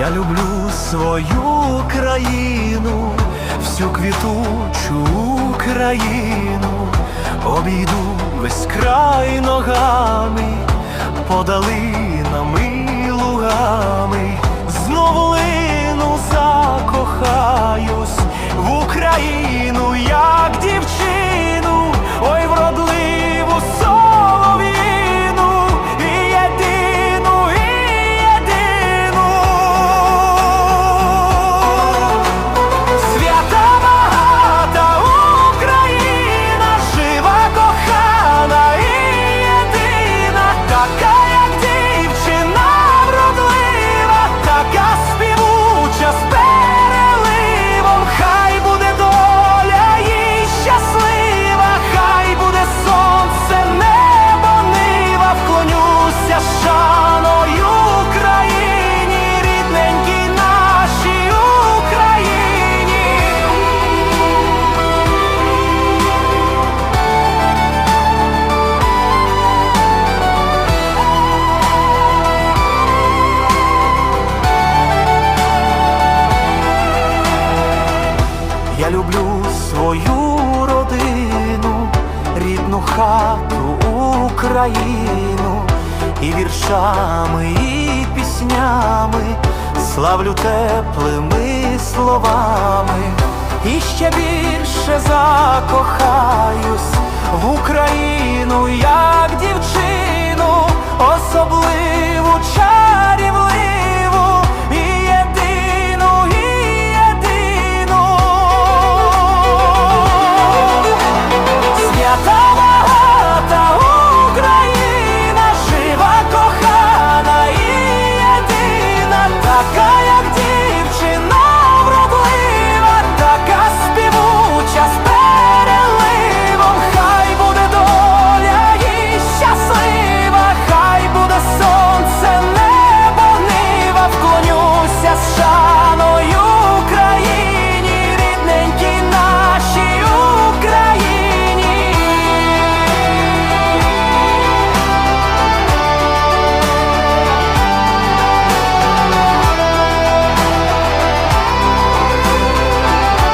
Я люблю свою країну, всю квітучу Україну, обійду весь край ногами, подалинами лугами, знову лину закохаюсь в Україну, як дівчина. Хату Україну, і віршами, і піснями. Славлю теплими словами, і ще більше закохаюсь в Україну, як